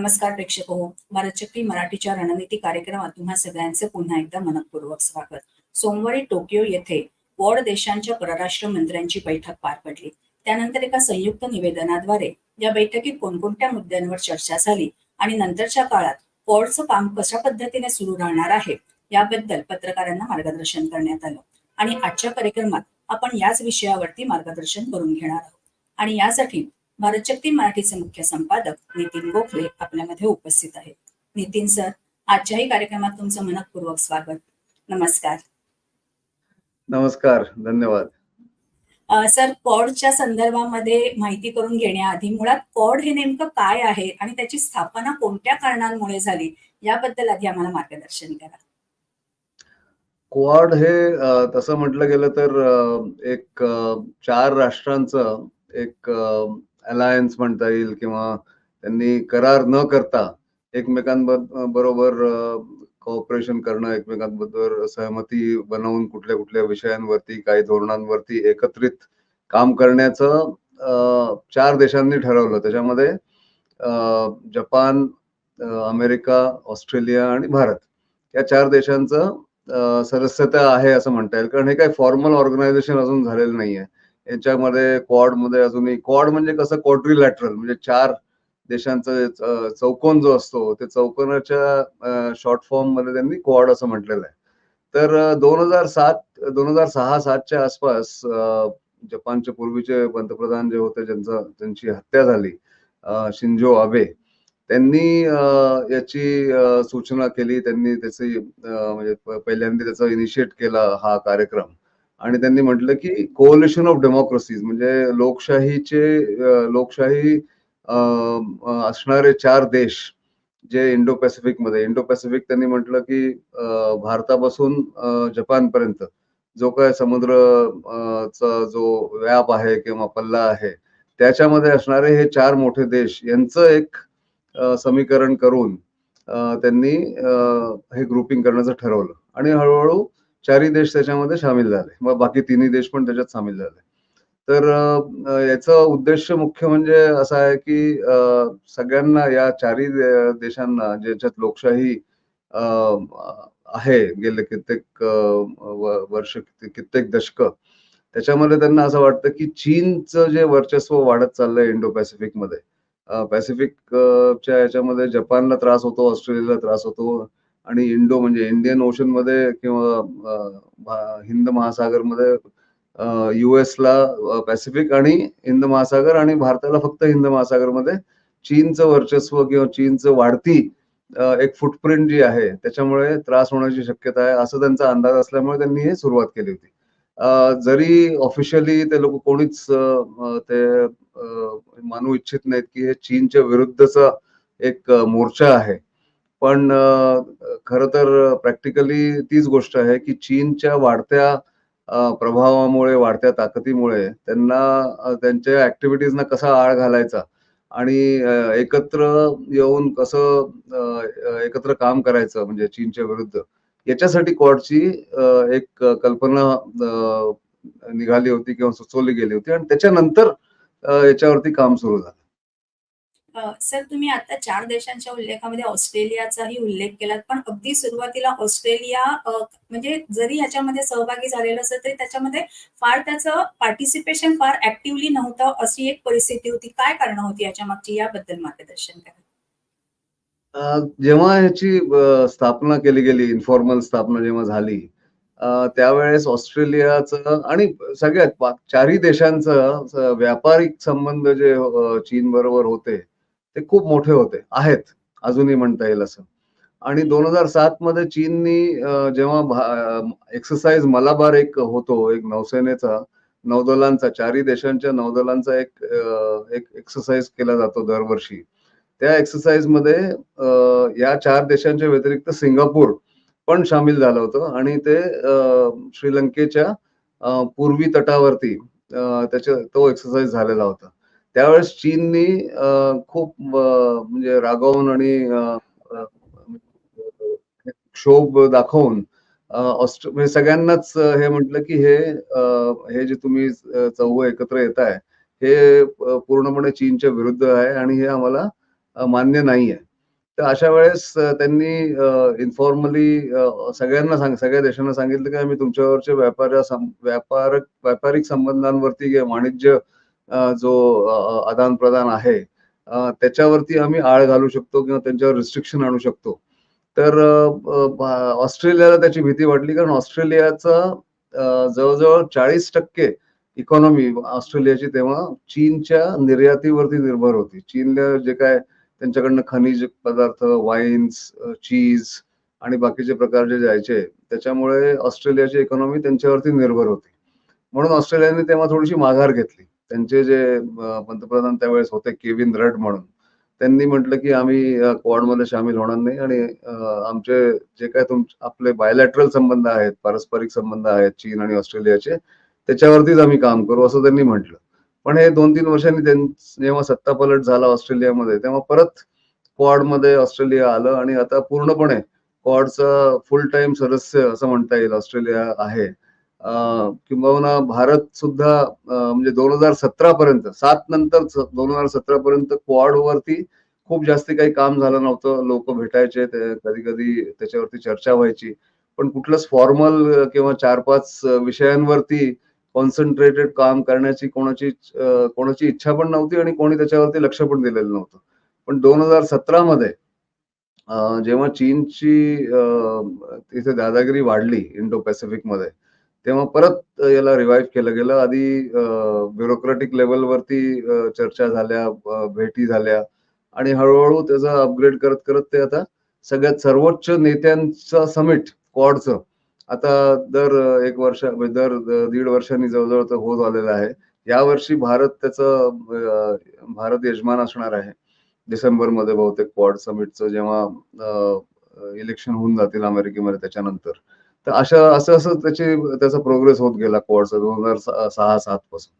नमस्कार प्रेक्षक हो भारतचक्री मराठीच्या रणनीती कार्यक्रमात तुम्हा सगळ्यांचे पुन्हा एकदा मनपूर्वक स्वागत. सोमवारी टोकियो येथे वॉर्ड देशांच्या परराष्ट्र मंत्र्यांची बैठक पार पडली. त्यानंतर एका संयुक्त निवेदनाद्वारे या बैठकीत कोणकोणत्या मुद्द्यांवर चर्चा झाली आणि नंतरच्या काळात वॉर्डचं काम कशा पद्धतीने सुरू राहणार आहे याबद्दल पत्रकारांना मार्गदर्शन करण्यात आलं. आणि आजच्या कार्यक्रमात आपण याच विषयावरती मार्गदर्शन करून घेणार आहोत. आणि यासाठी भारतशक्ती मराठीचे मुख्य संपादक नितीन गोखले आपल्यामध्ये उपस्थित आहेत. नितीन सर आजच्याही कार्यक्रमात तुमचं मनपूर्वक स्वागत. नमस्कार. नमस्कार धन्यवाद. सर कॉडच्या संदर्भामध्ये माहिती करून घेण्याआधी मुळात कॉड हे नेमकं काय आहे आणि त्याची स्थापना कोणत्या कारणांमुळे झाली याबद्दल आधी आम्हाला मार्गदर्शन करा. क्वाड हे तसं म्हटलं गेलं तर एक चार राष्ट्रांचं एक अलायन्स म्हणता येईल किंवा त्यांनी करार न करता एकमेकांबरोबर कॉपरेशन करणं एकमेकांबरोबर सहमती बनवून कुठल्या कुठल्या विषयांवरती काही धोरणांवरती एकत्रित काम करण्याचं चार देशांनी ठरवलं. त्याच्यामध्ये जपान अमेरिका ऑस्ट्रेलिया आणि भारत. या चार देशांचं सदस्यता आहे असं म्हणता येईल. कारण हे काही फॉर्मल ऑर्गनायझेशन अजून झालेलं नाहीये. याच्यामध्ये क्वाडमध्ये अजूनही क्वाड म्हणजे कसं क्वाड्रिलॅटरल म्हणजे चार देशांचा चौकोन जो असतो ते चौकोनाच्या शॉर्ट फॉर्ममध्ये त्यांनी क्वाड असं म्हटलेलं आहे. तर दोन हजार सात दोन हजार सहा सातच्या आसपास जपानचे पूर्वीचे पंतप्रधान जे होते ज्यांचा त्यांची हत्या झाली शिंजो आबे त्यांनी याची सूचना केली त्यांनी त्याची म्हणजे पहिल्यांदा त्याचा इनिशिएट केला हा कार्यक्रम. आणि त्यांनी म्हटलं की कोलेशन ऑफ डेमोक्रेसीज म्हणजे लोकशाहीचे लोकशाही असणारे चार देश जे इंडो पॅसिफिकमध्ये इंडो पॅसिफिक त्यांनी म्हटलं की भारतापासून जपान जपानपर्यंत जो काय समुद्र चा जो व्याप आहे किंवा पल्ला आहे त्याच्यामध्ये असणारे हे चार मोठे देश यांचं एक समीकरण करून त्यांनी हे ग्रुपिंग करण्याचं ठरवलं. आणि हळूहळू चारही देश त्याच्यामध्ये सामील झाले. मग बाकी तिन्ही देश पण त्याच्यात सामील झाले. तर याचा उद्देश मुख्य म्हणजे असा आहे की सगळ्यांना या चारही देशांना ज्याच्यात लोकशाही आहे गेले कित्येक वर्ष कित्येक दशक त्याच्यामध्ये त्यांना असं वाटतं की चीनचं जे वर्चस्व वाढत चाललंय इंडो पॅसिफिकमध्ये पॅसिफिक च्या याच्यामध्ये जपानला त्रास होतो ऑस्ट्रेलियाला त्रास होतो आणि इंडो म्हणजे इंडियन ओशनमध्ये किंवा हिंद महासागरमध्ये मध्ये ला पॅसिफिक आणि हिंद महासागर आणि भारताला फक्त हिंद महासागरमध्ये चीनचं वर्चस्व किंवा चीनचं वाढती एक फुटप्रिंट जी आहे त्याच्यामुळे त्रास होण्याची शक्यता आहे असं त्यांचा अंदाज असल्यामुळे त्यांनी हे सुरुवात केली होती. जरी ऑफिशियली ते लोक कोणीच ते मानू इच्छित नाहीत की हे चीनच्या विरुद्धचा एक मोर्चा आहे. पण खर तर प्रॅक्टिकली तीच गोष्ट आहे की चीनच्या वाढत्या प्रभावामुळे वाढत्या ताकदीमुळे त्यांना त्यांच्या ऍक्टिव्हिटीजना कसा आळ घालायचा आणि एकत्र येऊन कसं एकत्र काम करायचं म्हणजे चीनच्या विरुद्ध याच्यासाठी क्वाडची एक कल्पना निघाली होती किंवा सुचवली गेली होती आणि त्याच्यानंतर याच्यावरती काम सुरू झालं. सर तुम्ही आता चार देशांच्या उल्लेखामध्ये ऑस्ट्रेलियाचाही उल्लेख केलात पण अगदी सुरुवातीला ऑस्ट्रेलिया म्हणजे जरी याच्यामध्ये सहभागी झालेलं असेल तरी त्याच्यामध्ये फार त्याचं पार्टिसिपेशन फार ऍक्टिव्हली नव्हतं अशी एक परिस्थिती होती. काय कारण होती याच्या मागची याबद्दल मार्गदर्शन करा. जेव्हा ह्याची स्थापना केली गेली इन्फॉर्मल स्थापना जेव्हा झाली त्यावेळेस ऑस्ट्रेलियाचं आणि सगळ्यात चारही देशांचं व्यापारिक संबंध जे चीन बरोबर होते ते खूप मोठे होते आहेत अजूनही म्हणता येईल असं. आणि दोन हजार सात मध्ये चीननी जेव्हा एक्सरसाइज मलाबार एक होतो एक नौसेनेचा नौदलांचा चारही देशांच्या नौदलांचा एक एक एक्सरसाइज केला जातो दरवर्षी. त्या एक्सरसाइजमध्ये या चार देशांच्या व्यतिरिक्त सिंगापूर पण सामील झालं होतं आणि ते श्रीलंकेच्या पूर्वी तटावरती त्याच्या तो एक्सरसाइज झालेला होता. त्यावेळेस चीननी खूप म्हणजे रागावून आणि क्षोभ दाखवून ऑस्ट्रे म्हणजे सगळ्यांनाच हे म्हटलं की हे हे जे तुम्ही चौघ एकत्र येत आहे हे पूर्णपणे चीनच्या विरुद्ध आहे आणि हे आम्हाला मान्य मान्य नाहीये. तर अशा वेळेस त्यांनी इन्फॉर्मली सगळ्यांना सांग सगळ्या देशांना सांगितलं की आम्ही तुमच्यावरच्या व्यापार व्यापार व्यापारिक संबंधांवरती किंवा वाणिज्य जो आदान प्रदान आहे त्याच्यावरती आम्ही आळ घालू शकतो किंवा त्यांच्यावर रिस्ट्रिक्शन आणू शकतो. तर ऑस्ट्रेलियाला त्याची भीती वाटली कारण ऑस्ट्रेलियाचा जवळजवळ चाळीस टक्के इकॉनॉमी ऑस्ट्रेलियाची तेव्हा चीनच्या निर्यातीवरती निर्भर होती. चीनला जे काय त्यांच्याकडनं खनिज पदार्थ वाईन्स चीज आणि बाकीचे प्रकार जे जायचे त्याच्यामुळे ऑस्ट्रेलियाची इकॉनॉमी त्यांच्यावरती निर्भर होती. म्हणून ऑस्ट्रेलियाने तेव्हा थोडीशी माघार घेतली. त्यांचे जे पंतप्रधान त्यावेळेस होते केविन रड म्हणून त्यांनी म्हटलं की आम्ही क्वाडमध्ये सामील होणार नाही आणि आमचे जे काय तुम आपले बायोलॅटरल संबंध आहेत पारस्परिक संबंध आहेत चीन आणि ऑस्ट्रेलियाचे त्याच्यावरतीच आम्ही काम करू असं त्यांनी म्हटलं. पण हे दोन तीन वर्षांनी जेव्हा सत्ता पलट झाला ऑस्ट्रेलियामध्ये तेव्हा परत क्वाडमध्ये ऑस्ट्रेलिया आलं आणि आता पूर्णपणे क्वाडचा फुल टाइम सदस्य असं म्हणता येईल ऑस्ट्रेलिया आहे. किंबहुना भारत सुद्धा म्हणजे दोन हजार सतरा पर्यंत सात नंतर दोन हजार सतरा पर्यंत क्वाड वरती खूप जास्त काही काम झालं नव्हतं. लोक भेटायचे कधी कधी त्याच्यावरती चर्चा व्हायची. पण कुठलंच फॉर्मल किंवा चार पाच विषयांवरती कॉन्सन्ट्रेटेड काम करण्याची कोणाची कोणाची इच्छा पण नव्हती आणि कोणी त्याच्यावरती लक्ष पण दिलेलं नव्हतं. पण दोन हजार सतरा मध्ये जेव्हा चीनची तिथे दादागिरी वाढली इंडो पॅसिफिकमध्ये तेव्हा परत याला रिवाईव्ह केलं गेलं. आधी ब्युरोक्रॅटिक लेवलवरती चर्चा झाल्या भेटी झाल्या. आणि हळूहळू त्याचा अपग्रेड करत करत ते आता सगळ्यात सर्वोच्च नेत्यांचं समिट क्वाडचं आता दर एक वर्ष म्हणजे दर दीड वर्षांनी जवळजवळ तर होत आलेलं आहे. यावर्षी भारत त्याचं भारत यजमान असणार आहे. डिसेंबरमध्ये बहुतेक क्वाड समिटचं जेव्हा इलेक्शन होऊन जातील अमेरिकेमध्ये त्याच्यानंतर. तर अशा असं असं त्याची त्याचा प्रोग्रेस होत गेला क्वाडचा दोन हजार सहा सात पासून.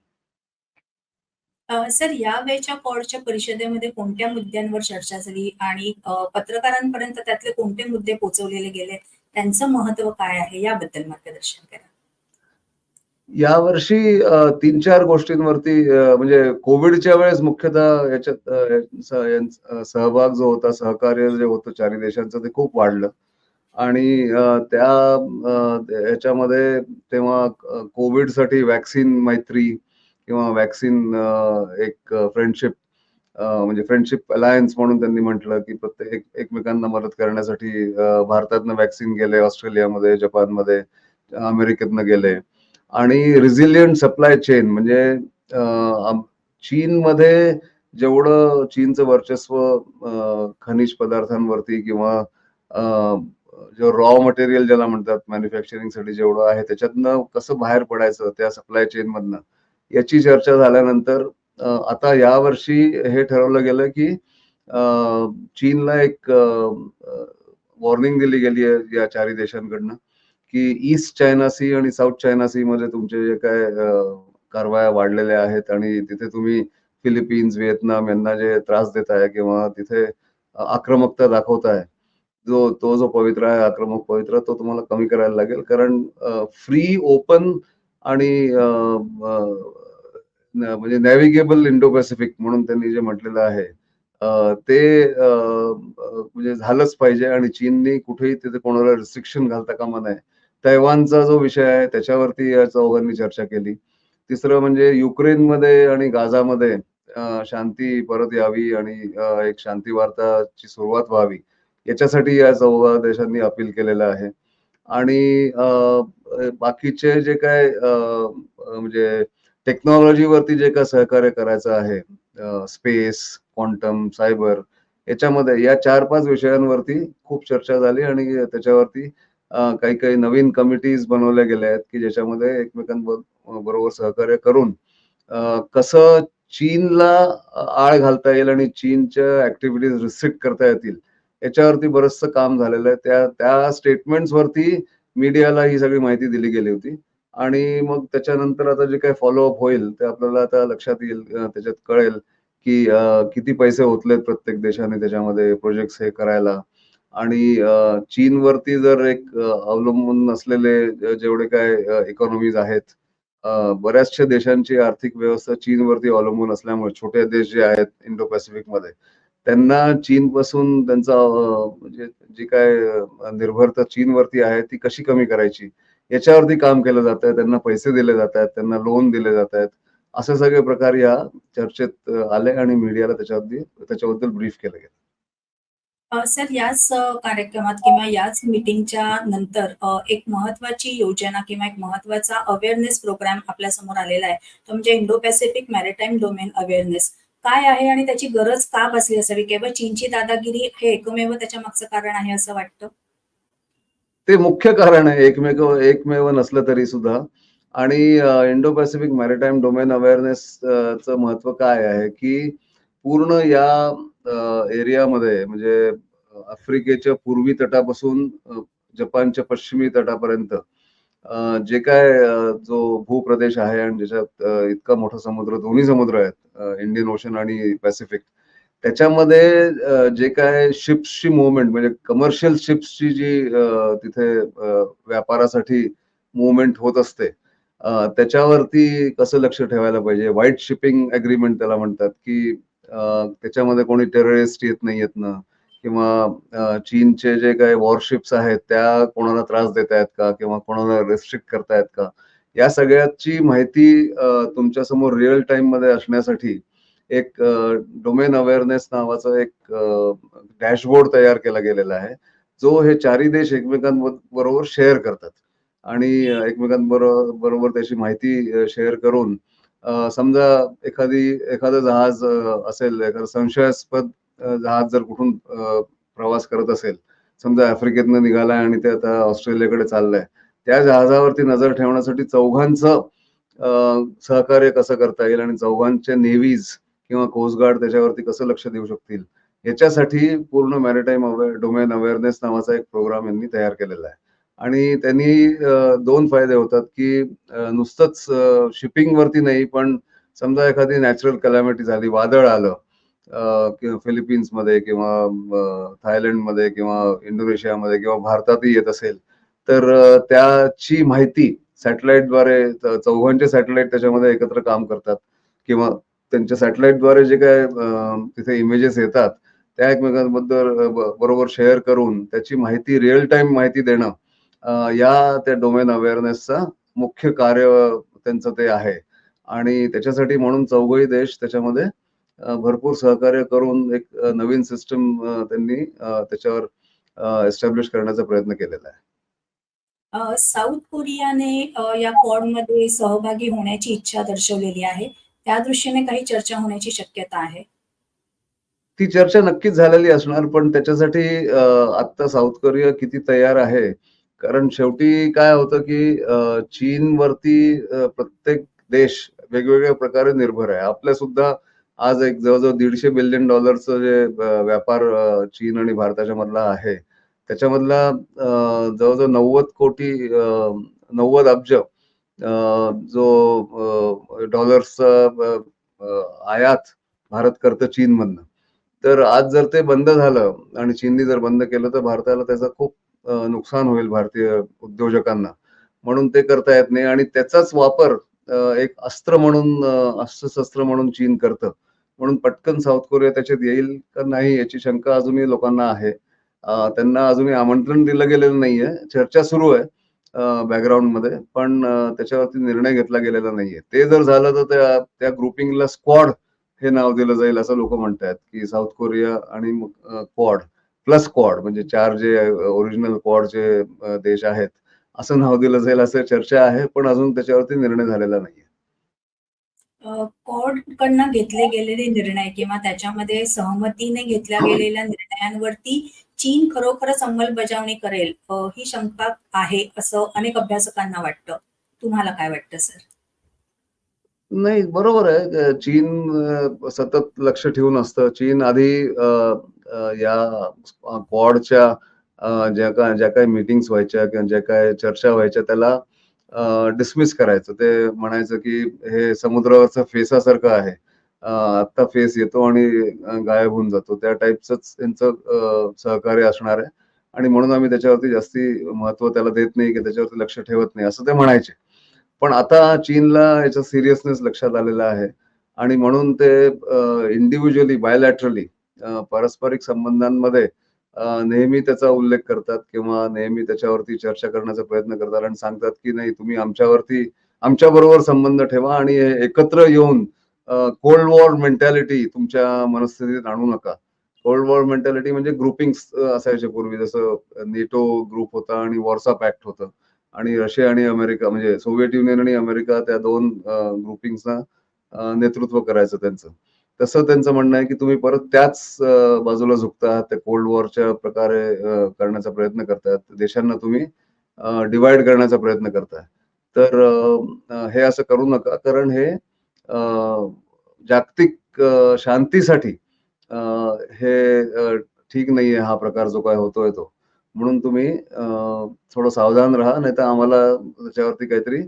सर या वेळच्या कॉडच्या परिषदेमध्ये कोणत्या मुद्द्यांवर चर्चा झाली आणि पत्रकारांपर्यंत त्यातले कोणते मुद्दे पोहोचवलेले गेले? त्यांचं महत्त्व काय आहे? याबद्दल मार्गदर्शन करा. यावर्षी तीन चार गोष्टींवरती म्हणजे कोविडच्या वेळेस मुख्यतः याच्यात सहभाग जो होता सहकार्य जे होतं चारी देशांचं ते खूप वाढलं. आणि त्या याच्यामध्ये तेव्हा कोविडसाठी वॅक्सिन मैत्री किंवा वॅक्सिन एक फ्रेंडशिप म्हणजे फ्रेंडशिप अलायन्स म्हणून त्यांनी म्हटलं की प्रत्येक एकमेकांना मदत करण्यासाठी भारतातनं वॅक्सिन गेले ऑस्ट्रेलियामध्ये जपानमध्ये अमेरिकेतनं गेले. आणि रिझिलियंट सप्लाय चेन म्हणजे चीनमध्ये जेवढं चीनचं वर्चस्व खनिज पदार्थांवरती किंवा जो रॉ मटेरियल ज्याला म्हणतात मॅन्युफॅक्चरिंगसाठी जेवढं आहे त्याच्यातनं कसं बाहेर पडायचं त्या सप्लाय चेन मधनं? याची चर्चा झाल्यानंतर आता आता यावर्षी हे ठरवलं गेलं की चीनला एक वॉर्निंग दिली गेली आहे या चारी देशांकडनं की ईस्ट चायना सी आणि साऊथ चायना सी मध्ये तुमचे जे काय कारवाया वाढलेल्या आहेत आणि तिथे तुम्ही फिलिपिन्स व्हिएतनाम यांना जे त्रास देत आहे किंवा तिथे आक्रमकता दाखवताय जो तो जो पवित्र आहे आक्रमक पवित्र तो तुम्हाला कमी करायला लागेल. कारण फ्री ओपन आणि म्हणजे नॅव्हिगेबल इंडो पॅसिफिक म्हणून त्यांनी जे म्हटलेलं आहे ते म्हणजे झालंच पाहिजे आणि चीननी कुठेही तिथे कोणाला रिस्ट्रिक्शन घालता कामा नये. तैवानचा जो विषय आहे त्याच्यावरती या चौघांनी चर्चा केली. तिसरं म्हणजे युक्रेनमध्ये आणि गाझामध्ये शांती परत यावी आणि एक शांती वार्ताची सुरुवात व्हावी. याच्यासाठी या चौघा देशांनी अपील केलेलं आहे. आणि बाकीचे जे काय म्हणजे टेक्नॉलॉजीवरती जे काय सहकार्य करायचं आहे स्पेस क्वांटम सायबर याच्यामध्ये या चार पाच विषयांवरती खूप चर्चा झाली आणि त्याच्यावरती काही काही नवीन कमिटीज बनवल्या गेल्या आहेत की ज्याच्यामध्ये एकमेकांबरोबर सहकार्य करून कसं चीनला आळ घालता येईल आणि चीनच्या ऍक्टिव्हिटीज रिस्ट्रिक्ट करता येतील याच्यावरती बरंचसं काम झालेलं आहे. त्या त्या स्टेटमेंट्सवरती मीडियाला ही सगळी माहिती दिली गेली होती. आणि मग त्याच्यानंतर आता जे काही फॉलोअप होईल ते आपल्याला आता लक्षात येईल त्याच्यात कळेल की किती पैसे होतलेत प्रत्येक देशाने त्याच्यामध्ये प्रोजेक्ट हे करायला. आणि चीनवरती जर एक अवलंबून असलेले जेवढे काय इकॉनॉमीज आहेत बऱ्याचशा देशांची आर्थिक व्यवस्था चीनवरती अवलंबून असल्यामुळे छोटे देश जे आहेत इंडो पॅसिफिकमध्ये त्यांना चीनपासून त्यांचा म्हणजे जी काय निर्भरता चीनवरती आहे ती कशी कमी करायची? याच्यावरती काम केलं जात आहे त्यांना पैसे दिले जात आहेत त्यांना लोन दिले जात आहेत. असे सगळे प्रकार या चर्चेत आले आणि मीडियाला त्याच्यावरती त्याच्याबद्दल ब्रीफ केलं गेलं. सर याच कार्यक्रमात किंवा याच मीटिंगच्या नंतर एक महत्वाची योजना किंवा एक महत्त्वाचा अवेअरनेस प्रोग्राम आपल्यासमोर आलेला आहे. तो म्हणजे Indo Pacific maritime domain awareness काय आहे आणि त्याची गरज का बसली असावी? केवळ चीनची दादागिरी हे एकमेव त्याच्या मागचं कारण आहे असं वाटतं? ते मुख्य कारण आहे एकमेव एकमेव नसलं तरी सुद्धा. आणि Indo Pacific maritime domain awareness चं महत्त्व काय आहे की पूर्ण या एरियामध्ये म्हणजे आफ्रिकेच्या पूर्वी तटापासून जपानच्या पश्चिमी तटापर्यंत जे काय जो भूप्रदेश आहे आणि ज्याच्यात इतका मोठा समुद्र दोन्ही समुद्र आहेत इंडियन ओशन आणि पॅसिफिक त्याच्यामध्ये जे काय शिप्सची मुवमेंट म्हणजे कमर्शियल शिप्सची जी तिथे व्यापारासाठी मुवमेंट होत असते त्याच्यावरती कसं लक्ष ठेवायला पाहिजे? व्हाईट शिपिंग अग्रीमेंट त्याला म्हणतात की त्याच्यामध्ये कोणी टेररिस्ट येत नाही येत ना. किंवा चीनचे जे काही वॉरशिप्स आहेत त्या कोणाला त्रास देत आहेत का? किंवा कोणाला रेस्ट्रिक्ट करतायत का? या सगळ्याची माहिती तुमच्या तुमच्यासमोर रिअल टाइममध्ये असण्यासाठी एक डोमेन अवेअरनेस नावाचा एक डॅशबोर्ड तयार केला गेलेला आहे. जो हे चारही देश एकमेकांबरोबर शेअर करतात. आणि एकमेकांबरोबर बरोबर त्याची माहिती शेअर करून समजा एखादी एखादं जहाज असेल एखादं संशयास्पद जहाज जर कुठून प्रवास करत असेल समजा आफ्रिकेतनं निघालाय आणि ते आता ऑस्ट्रेलियाकडे चाललंय त्या जहाजावरती नजर ठेवण्यासाठी चौघांचं सहकार्य कसं करता येईल आणि चौघांच्या नेव्हीज किंवा कोस्टगार्ड त्याच्यावरती कसं लक्ष देऊ शकतील? याच्यासाठी पूर्ण मॅरिटाईम डोमेन अवेअरनेस नावाचा एक प्रोग्राम यांनी तयार केलेला आहे. आणि त्यांनी दोन फायदे होतात की नुसतंच शिपिंग वरती नाही पण समजा एखादी नॅचरल कलॅमिटी झाली वादळ आलं किंवा फिलिपिन्समध्ये किंवा थायलंडमध्ये किंवा इंडोनेशियामध्ये किंवा भारतातही येत असेल तर त्याची माहिती सॅटेलाइटद्वारे चौघांचे सॅटेलाइट त्याच्यामध्ये एकत्र काम करतात. किंवा त्यांच्या सॅटेलाइटद्वारे जे काय तिथे इमेजेस येतात त्या एकमेकांबद्दल बरोबर शेअर करून त्याची माहिती रिअल टाइम माहिती देणं या त्या डोमेन अवेअरनेसचा मुख्य कार्य त्यांचं ते आहे. आणि त्याच्यासाठी म्हणून चौघही देश त्याच्यामध्ये भरपूर सहकार्य करून एक नवीन सिस्टम त्यांनी त्याच्यावर एस्टॅब्लिश करण्याचा प्रयत्न केलेला आहे. साऊथ कोरियाने या क्वाडमध्ये सहभागी होण्याची इच्छा दर्शवलेली आहे. त्या दृष्टीने काही चर्चा होण्याची शक्यता आहे. ती चर्चा नक्कीच झालेली असणार पण त्याच्यासाठी अ, आत्ता साऊथ कोरिया किती तयार आहे? कारण शेवटी काय होतं की अ, चीनवरती अ, प्रत्येक देश वेगवेगळ्या प्रकारे निर्भर आहे. आपल्या सुद्धा आज एक जवळजवळ दीडशे बिलियन डॉलरचं जे व्यापार चीन आणि भारताच्या मधला आहे त्याच्यामधला जवळजवळ नव्वद कोटी अ, नव्वद अब्ज अ, जो डॉलर्सचा आयात भारत करतं चीनमधनं. तर आज जर ते बंद झालं आणि चीननी जर बंद केलं तर भारताला त्याचा खूप नुकसान होईल भारतीय उद्योजकांना. म्हणून ते करता येत नाही आणि त्याचाच वापर एक अस्त्र म्हणून अस्त्रशस्त्र म्हणून चीन करतं. म्हणून पटकन साऊथ कोरिया त्याच्यात येईल का नाही याची शंका अजूनही लोकांना आहे. त्यांना अजूनही आमंत्रण दिलं गेलेलं नाहीये. चर्चा सुरू आहे बॅकग्राऊंडमध्ये पण त्याच्यावरती निर्णय घेतला गेलेला नाहीये. ते जर झालं तर त्या त्या ग्रुपिंगला स्क्वॉड हे नाव दिलं जाईल असं लोक म्हणतात की साऊथ कोरिया आणि क्वाड प्लस क्वाड म्हणजे चार जे ओरिजिनल क्वॉड जे देश आहेत असं नाव दिलं जाईल असं चर्चा आहे पण अजून त्याच्यावरती निर्णय झालेला नाहीये. कॉड कडनं घेतले गेलेले निर्णय किंवा त्याच्यामध्ये सहमतीने घेतल्या गेलेल्या निर्णयांवरती चीन खरोखरच अंमलबजावणी करेल ही शंका आहे असं अनेक अभ्यासकांना वाटतं. तुम्हाला काय वाटतं सर? नाही बरोबर आहे. चीन सतत लक्ष ठेवून असतं. चीन आधी या क्वाडच्या ज्या काय ज्या काही मीटिंग्स व्हायच्या किंवा ज्या काय चर्चा व्हायच्या त्याला डिसमिस करायचं. ते म्हणायचं की हे समुद्रावरचं फेसासारखं आहे. आत्ता फेस येतो आणि गायब होऊन जातो. त्या टाईपचंच त्यांचं सहकार्य असणार आहे. आणि म्हणून आम्ही त्याच्यावरती जास्ती महत्त्व त्याला देत नाही की त्याच्यावरती लक्ष ठेवत नाही असं ते म्हणायचे. पण आता चीनला याचा सिरियसनेस लक्षात आलेला आहे. आणि म्हणून ते इंडिव्हिज्युअली बायोलॅटरली पारस्परिक संबंधांमध्ये नेहमी त्याचा उल्लेख करतात किंवा नेहमी त्याच्यावरती चर्चा करण्याचा प्रयत्न करतात आणि सांगतात की नाही तुम्ही आमच्यावरती आमच्या बरोबर संबंध ठेवा आणि एकत्र येऊन कोल्ड वॉर मेंटॅलिटी तुमच्या मनस्थितीत आणू नका. कोल्ड वॉर मेंटॅलिटी म्हणजे ग्रुपिंग असायचे पूर्वी. जसं नेटो ग्रुप होता आणि वॉर्सा पॅक्ट होतं. आणि रशिया आणि अमेरिका म्हणजे सोव्हिएट युनियन आणि अमेरिका त्या दोन ग्रुपिंगचं नेतृत्व करायचं त्यांचं. तसं त्यांचं म्हणणं आहे की तुम्ही परत त्याच बाजूला झुकता त्या कोल्ड वॉरच्या प्रकारे करण्याचा प्रयत्न करतायत देशांना तुम्ही डिवाइड करण्याचा प्रयत्न करताय तर हे असं करू नका. कारण हे जागतिक शांतीसाठी हे ठीक ठीक नाहीये हा प्रकार जो काय होतोय तो. म्हणून तुम्ही थोडं सावधान राहा. नाही तर आम्हाला त्याच्यावरती काहीतरी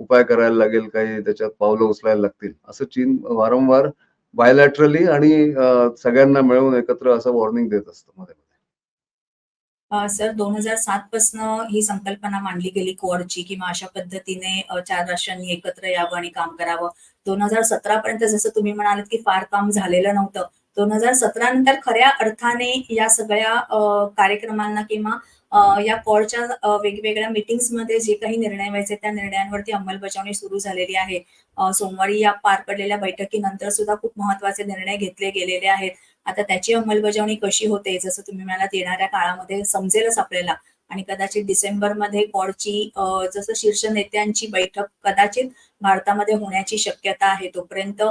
उपाय करायला लागेल काही त्याच्यात पावलं उचलायला लागतील. असं चीन वारंवार बायलॅटरली आणि सगळ्यांना मिळून एकत्र असं वॉर्निंग देत असतं मध्ये सर दोन हजार सात पासन ही संकल्पना मांडली गेली कोअरची किंवा अशा पद्धतीने चार राष्ट्रांनी एकत्र यावं आणि काम करावं. दोन हजार सतरा पर्यंत जसं तुम्ही म्हणालात की फार काम झालेलं नव्हतं. दोन हजार सतरा नंतर खऱ्या अर्थाने या सगळ्या कार्यक्रमांना किंवा या कॉडच्या वेगवेगळ्या meetings मध्ये जे काही निर्णय व्हायचे त्या निर्णयांवरती अंमलबजावणी सुरू झालेली आहे. सोमवारी या पार पडलेल्या बैठकीनंतर सुद्धा खूप महत्त्वाचे निर्णय घेतले गेलेले आहेत. आता त्याची अंमलबजावणी कशी होते जसं तुम्ही म्हणालात येणाऱ्या काळामध्ये समजेलच आपल्याला. आणि कदाचित डिसेंबरमध्ये कॉडची जसं शीर्ष नेत्यांची बैठक कदाचित भारतामध्ये होण्याची शक्यता आहे. तोपर्यंत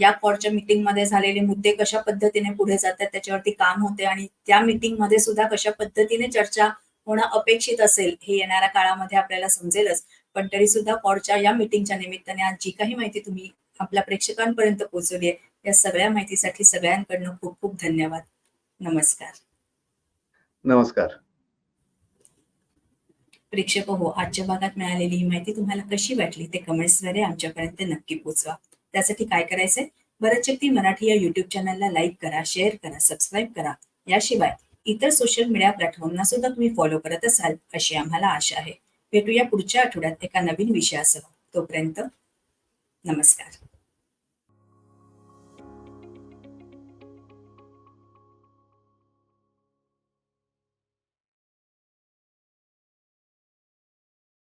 या कॉडच्या मीटिंगमध्ये झालेले मुद्दे कशा पद्धतीने पुढे जातात त्याच्यावरती काम होते आणि त्या मीटिंगमध्ये सुद्धा कशा पद्धतीने चर्चा होणं अपेक्षित असेल हे येणाऱ्या काळामध्ये आपल्याला समजेलच. पण तरी सुद्धा कॉडच्या या मीटिंगच्या निमित्ताने आज जी काही माहिती तुम्ही आपल्या प्रेक्षकांपर्यंत पोहोचवली आहे या सगळ्या माहितीसाठी सगळ्यांकडनं खूप खूप धन्यवाद. नमस्कार. नमस्कार. प्रेक्षक हो आजच्या भागात मिळालेली ही माहिती तुम्हाला कशी वाटली ते कमेंट्सद्वारे आमच्यापर्यंत नक्की पोचवा. त्यासाठी काय करायचंय? भरत शक्ती मराठी या युट्यूब चॅनलला लाईक करा शेअर करा सबस्क्राईब करा. याशिवाय इतर सोशल मीडिया प्लॅटफॉर्मना सुद्धा तुम्ही फॉलो करत असाल अशी आम्हाला आशा आहे. भेटूया पुढच्या आठवड्यात एका नवीन विषयासह. तोपर्यंत नमस्कार.